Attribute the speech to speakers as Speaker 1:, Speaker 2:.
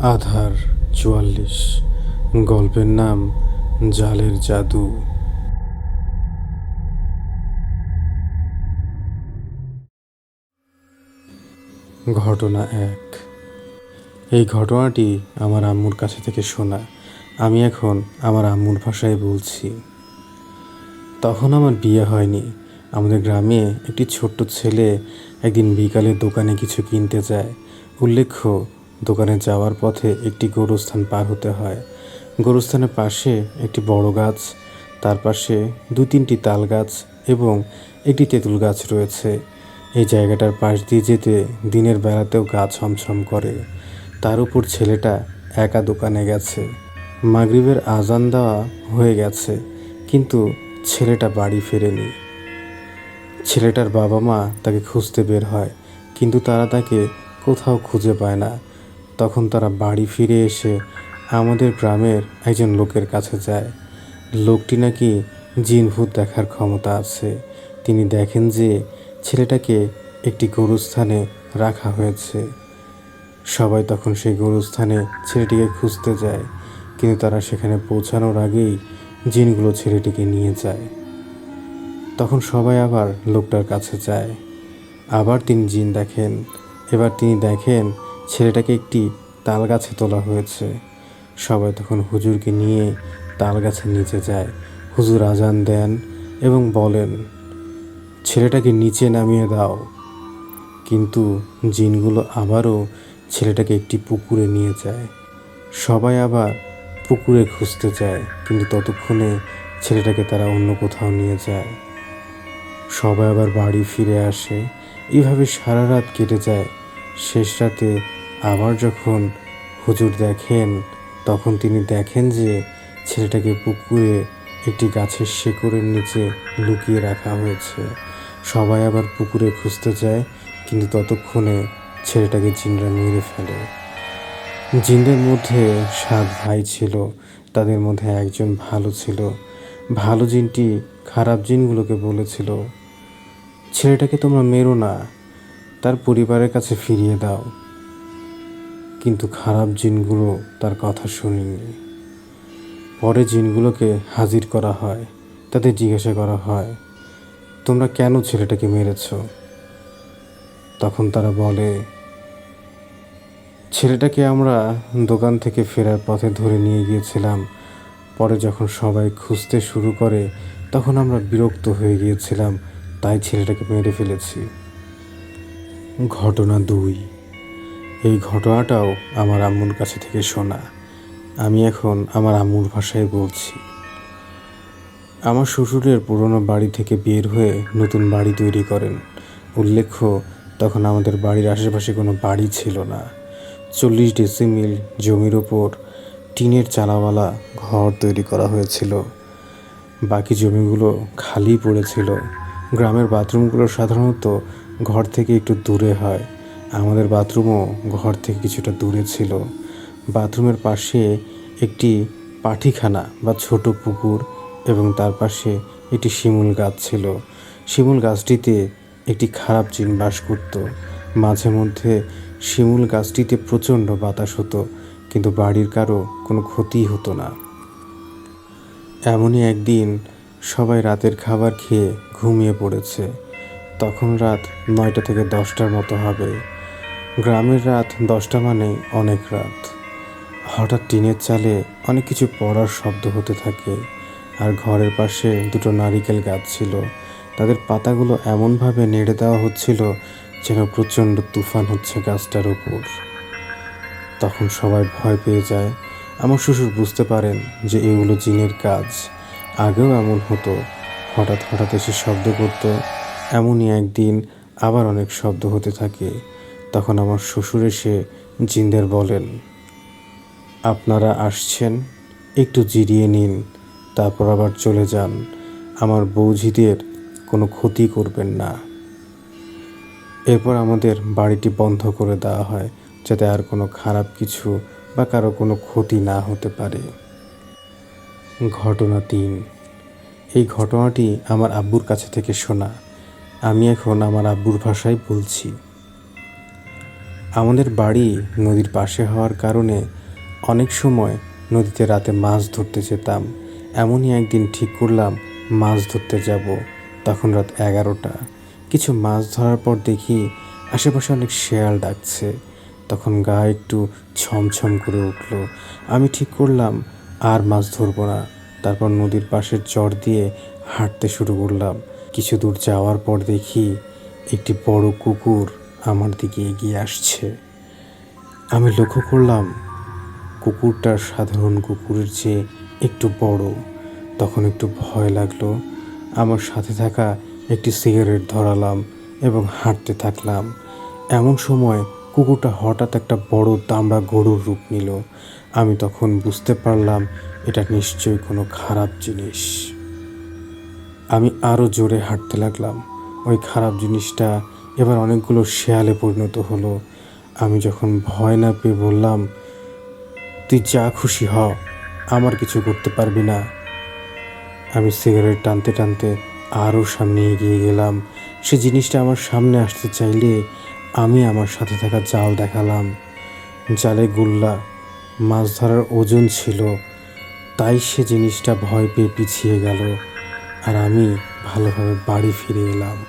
Speaker 1: আধার চুয়াল্লিশ। গল্পের নাম জালের জাদু। ঘটনা এক। এই ঘটনাটি আমার আম্মুর কাছে থেকে শোনা। আমি এখন আমার আম্মুর ভাষায় বলছি। তখন আমার বিয়ে হয়নি। আমাদের গ্রামে একটি ছোট্ট ছেলে একদিন বিকালে দোকানে কিছু কিনতে যায়। উল্লেখ্য দোকানে যাওয়ার পথে একটি গরুস্থান পার হতে হয়। গরুস্থানের পাশে একটি বড় গাছ, তার পাশে দু তিনটি তাল গাছ এবং একটি তেঁতুল গাছ রয়েছে। এই জায়গাটার পাশ দিয়ে যেতে দিনের বেলাতেও গা ছমছম করে। তার উপর ছেলেটা একা দোকানে গেছে। মাগরিবের আজান দেওয়া হয়ে গেছে, কিন্তু ছেলেটা বাড়ি ফেরেনি। ছেলেটার বাবা মা তাকে খুঁজতে বের হয়, কিন্তু তারা তাকে কোথাও খুঁজে পায় না। তখন তারা বাড়ি ফিরে এসে আমাদের গ্রামের একজন লোকের কাছে যায়। লোকটি নাকি জিন ভূত দেখার ক্ষমতা আছে। তিনি দেখেন যে ছেলেটাকে একটি গরুস্থানে রাখা হয়েছে। সবাই তখন সেই গরুস্থানে ছেলেটিকে খুঁজতে যায়, কিন্তু তারা সেখানে পৌঁছানোর আগেই জিনগুলো ছেলেটিকে নিয়ে যায়। তখন সবাই আবার লোকটার কাছে যায়। আবার তিনি জিন দেখেন। এবার তিনি দেখেন ছেলেটাকে একটি তাল গাছে তোলা হয়েছে। সবাই তখন হুজুরকে নিয়ে তাল গাছের নিচে যায়। হুজুর আজান দেন এবং বলেন, ছেলেটাকে নিচে নামিয়ে দাও। কিন্তু জিনগুলো আবারও ছেলেটাকে একটি পুকুরে নিয়ে যায়। সবাই আবার পুকুরে খুঁজতে যায়, কিন্তু ততক্ষণে ছেলেটাকে তারা অন্য কোথাও নিয়ে যায়। সবাই আবার বাড়ি ফিরে আসে। এভাবে সারা রাত কেটে যায়। শেষ রাতে আবার যখন হুজুর দেখেন, তখন তিনি দেখেন যে ছেলেটাকে পুকুরে একটি গাছের শেকড়ের নিচে লুকিয়ে রাখা হয়েছে। সবাই আবার পুকুরে খুঁজতে যায়, কিন্তু ততক্ষণে ছেলেটাকে জিনরা মেরে ফেলে। জিনদের মধ্যে সাত ভাই ছিল, তাদের মধ্যে একজন ভালো ছিল। ভালো জিনটি খারাপ জিনগুলোকে বলেছিল, ছেলেটাকে তোমরা মেরো না, তার পরিবারের কাছে ফিরিয়ে দাও। কিন্তু খারাপ জিনগুলো তার কথা শুনেনি। পরে জিনগুলোকে হাজির করা হয় তাদের জিজ্ঞাসা করা হয়, তোমরা কেন ছেলেটাকে মেরেছ? তখন তারা বলে, ছেলেটাকে আমরা দোকান থেকে ফেরার পথে ধরে নিয়ে গিয়েছিলাম। পরে যখন সবাই খুঁজতে শুরু করে, তখন আমরা বিরক্ত হয়ে গিয়েছিলাম, তাই ছেলেটাকে মেরে ফেলেছি। ঘটনা দুই। এই ঘটনাটাও আমার আম্মুর কাছে থেকে শোনা। আমি এখন আমার আম্মুর ভাষায় বলছি। আমার শ্বশুরের পুরনো বাড়ি থেকে বের হয়ে নতুন বাড়ি তৈরি করেন। উল্লেখ্য, তখন আমাদের বাড়ির আশেপাশে কোনো বাড়ি ছিল না। চল্লিশ ডেসিমিল জমির ওপর টিনের চালাওয়ালা ঘর তৈরি করা হয়েছিল। বাকি জমিগুলো খালি পড়েছিল। গ্রামের বাথরুমগুলো সাধারণত ঘর থেকে একটু দূরে হয়। আমাদের বাথরুমও ঘর থেকে কিছুটা দূরে ছিল। বাথরুমের পাশে একটি পাঠিখানা বা ছোট পুকুর এবং তার পাশে একটি শিমুল গাছ ছিল। শিমুল গাছটিতে একটি খারাপ জিন বাস করত। মাঝে মধ্যে শিমুল গাছটিতে প্রচণ্ড বাতাস হতো, কিন্তু বাড়ির কারও কোনো ক্ষতি হতো না। এমনই একদিন সবাই রাতের খাবার খেয়ে ঘুমিয়ে পড়েছে। তখন রাত নয়টা থেকে দশটার মতো হবে। গ্রামের রাত দশটা মানে অনেক রাত। হঠাৎ টিনের চালে অনেক কিছু পড়ার শব্দ হতে থাকে আর ঘরের পাশে দুটো নারিকেল গাছ ছিল। তাদের পাতাগুলো এমনভাবে নেড়ে দেওয়া হচ্ছিল যেন প্রচণ্ড তুফান হচ্ছে গাছটার উপর তখন সবাই ভয় পেয়ে যায়। আমার শ্বশুর বুঝতে পারেন যে এগুলো জিনের কাজ। আগেও এমন হতো। হঠাৎ হঠাৎ এসে শব্দ করত। এমনই একদিন আবার অনেক শব্দ হতে থাকে। তখন আমার শ্বশুর এসে জিন্দের বলেন, আপনারা আসছেন, একটু জিরিয়ে নিন, তারপর আবার চলে যান। আমার বৌঝিদের কোনো ক্ষতি করবেন না। এরপর আমাদের বাড়িটি বন্ধ করে দেওয়া হয়, যাতে আর কোনো খারাপ কিছু বা কারও কোনো ক্ষতি না হতে পারে। ঘটনা তিন। এই ঘটনাটি আমার আব্বুর কাছে থেকে শোনা। আমি এখন আমার আব্বুর ভাষায় বলছি। আমাদের বাড়ি নদীর পাশে হওয়ার কারণে অনেক সময় নদীতে রাতে মাছ ধরতে যেতাম। এমনই একদিন ঠিক করলাম, মাছ ধরতে যাব। তখন রাত এগারোটা। কিছু মাছ ধরার পর দেখি আশেপাশে অনেক শেয়াল ডাকছে। তখন গা একটু ছমছম করে উঠল। আমি ঠিক করলাম, আর মাছ ধরবো না। তারপর নদীর পাশের চর দিয়ে হাঁটতে শুরু করলাম। কিছু দূর যাওয়ার পর দেখি একটি বড় কুকুর আমার দিকে এগিয়ে আসছে। আমি লক্ষ্য করলাম কুকুরটা সাধারণ কুকুরের চেয়ে একটু বড়। তখন একটু ভয় লাগল। আমার সাথে থাকা একটি সিগারেট ধরালাম এবং হাঁটতে থাকলাম। এমন সময় কুকুরটা হঠাৎ একটা বড় দামড়া গরুর রূপ নিল। আমি তখন বুঝতে পারলাম, এটা নিশ্চয়ই কোনো খারাপ জিনিস। আমি আরও জোরে হাঁটতে লাগলাম। ওই খারাপ জিনিসটা এবার অনেকগুলো শেয়ালে পরিণত হলো। আমি যখন ভয় না পেয়ে বললাম, তুই যা খুশি হ, আমার কিছু করতে পারবি না। আমি সিগারেট টানতে টানতে আরও সামনে এগিয়ে গেলাম। সে জিনিসটা আমার সামনে আসতে চাইলে আমি আমার সাথে থাকা জাল দেখালাম। জালে গুল্লা, মাছ ধরার ওজন ছিল, তাই সে জিনিসটা ভয় পেয়ে পিছিয়ে গেল, আর আমি ভালোভাবে বাড়ি ফিরে এলাম।